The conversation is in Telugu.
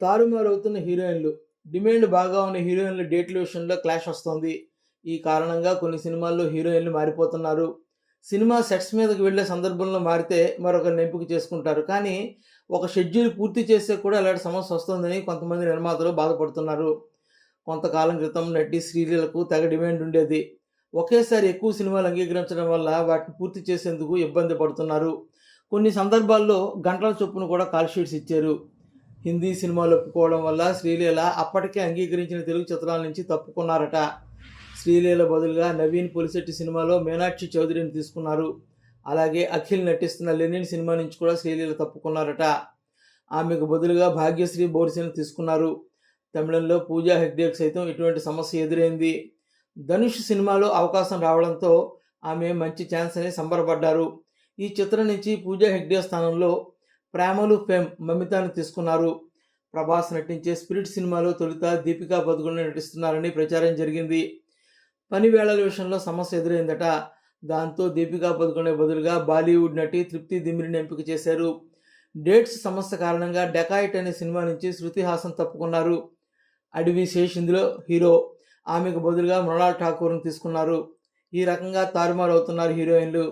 తారుమారు అవుతున్న హీరోయిన్లు డిమాండ్ బాగా ఉన్న హీరోయిన్ల డేట్ల విషయంలో క్లాష్ వస్తుంది. ఈ కారణంగా కొన్ని సినిమాల్లో హీరోయిన్లు మారిపోతున్నారు. సినిమా సెట్స్ మీదకి వెళ్ళే సందర్భంలో మారితే మరొకరిని ఎంపిక చేసుకుంటారు. కానీ ఒక షెడ్యూల్ పూర్తి చేస్తే కూడా అలాంటి సమస్య వస్తుందని కొంతమంది నిర్మాతలు బాధపడుతున్నారు. కొంతకాలం క్రితం నటి శ్రీలీలకు తెగ డిమాండ్ ఉండేది. ఒకేసారి ఎక్కువ సినిమాలు అంగీకరించడం వల్ల వాటిని పూర్తి చేసేందుకు ఇబ్బంది పడుతున్నారు. కొన్ని సందర్భాల్లో గంటల చొప్పున కూడా కాల్ షీట్స్ ఇచ్చారు. హిందీ సినిమాలు ఒప్పుకోవడం వల్ల శ్రీలీల అప్పటికే అంగీకరించిన తెలుగు చిత్రాల నుంచి తప్పుకున్నారట. శ్రీలీల బదులుగా నవీన్ పులిశెట్టి సినిమాలో మీనాక్షి చౌదరిని తీసుకున్నారు. అలాగే అఖిల్ నటిస్తున్న లెనిన్ సినిమా నుంచి కూడా శ్రీలీల తప్పుకున్నారట. ఆమెకు బదులుగా భాగ్యశ్రీ బోర్సిని తీసుకున్నారు. తమిళంలో పూజా హెగ్డేకి సైతం ఇటువంటి సమస్య ఎదురైంది. ధనుష్ సినిమాలో అవకాశం రావడంతో ఆమె మంచి ఛాన్స్ అని సంబరపడ్డారు. ఈ చిత్రం నుంచి పూజా హెగ్డే స్థానంలో ప్రేమలు ఫేమ్ మమితాను తీసుకున్నారు. ప్రభాస్ నటించే స్పిరిట్ సినిమాలో తొలుత దీపికా పదుకొండ నటిస్తున్నారని ప్రచారం జరిగింది. పని వేళల విషయంలో సమస్య ఎదురైందట. దాంతో దీపికా పదుకునే బదులుగా బాలీవుడ్ నటి తృప్తి దిమిరిని ఎంపిక చేశారు. డేట్స్ సమస్య కారణంగా డెకాయిట్ అనే సినిమా నుంచి శృతి హాసన్ తప్పుకున్నారు. అడవి శేష్ ఇందులో హీరో ఆమెకు బదులుగా మృణాల్ ఠాకూర్ని తీసుకున్నారు. ఈ రకంగా తారుమారు అవుతున్నారు హీరోయిన్లు.